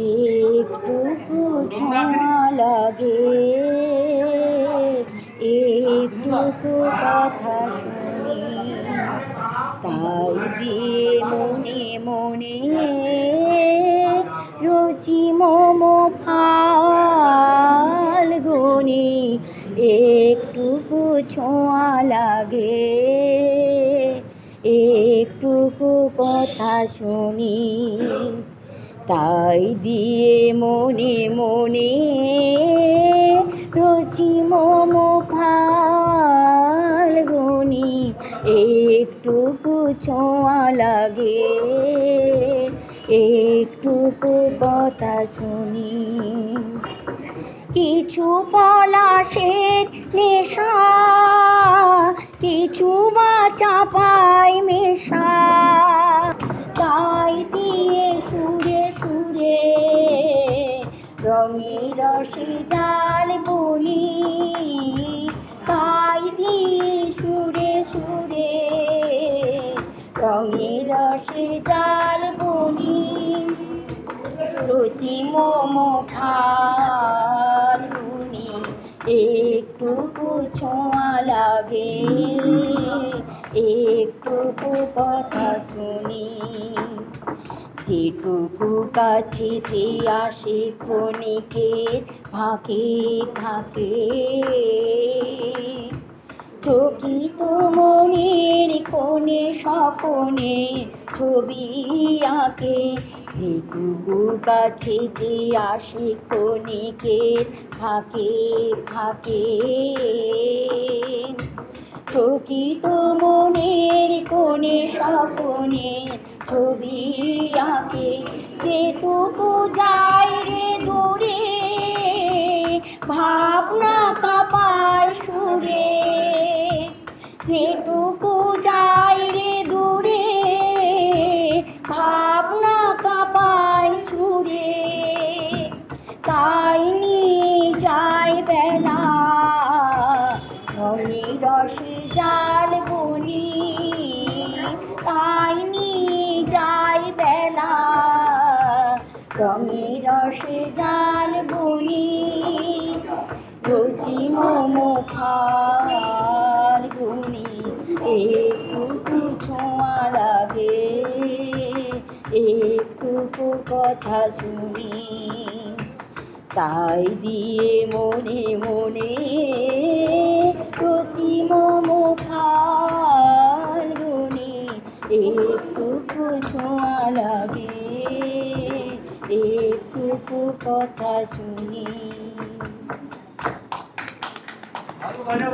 একটুকু ছোঁয়া লাগে। একটুকু কথা শুনি। তাই দিয়ে মনে মনে রুচি মম ফাল্গুনি একটুকু ছোঁয়া লাগে। একটুকু কথা শুনি। তাই দিয়ে মনে মনে রচি মম ফাল্গুনি। একটুকু ছোঁয়া লাগে, একটুকু কথা শুনি। কিছু পলাশের নেশা, কিছু বা চাপাই মেশা। রসে জাল বলি তাই দিয়ে সুরে সুরে। রঙে রসে জাল বলি, রুচি মোম ফাল্গুনি একটুকু ছোঁয়া লাগে, একটুকু কথা শুনি। যেটুকু কাছেতে আসে ক্ষণিকের ফাঁকে ফাঁকে চকিত মনের কোণে, স্বপনে ছবি আঁকে। যেটুকু কাছেতে আসে ক্ষণিকের ফাঁকে ফাঁকে প্রকৃত মনের কোণে স্বপনে ছবি আঁকে। যেটুকু যায় রে দূরে, ভাবনা কাপায় সুরে। যেটুকু যায় রে দূরে, ভাবনা কাপায় সুরে। তাই নিয়ে যায় বেলা রসে জাল রঙে রসে জাল বনি, রুচি মোম ফাল্গুনি একটুকু ছোঁয়া লাগে, একটুকু কথা শুনি। তাই দিয়ে মনে মনে রচি মম ফাল্গুনি একটুকু ছোঁয়া লাগে। একটুকু কথা শুনি।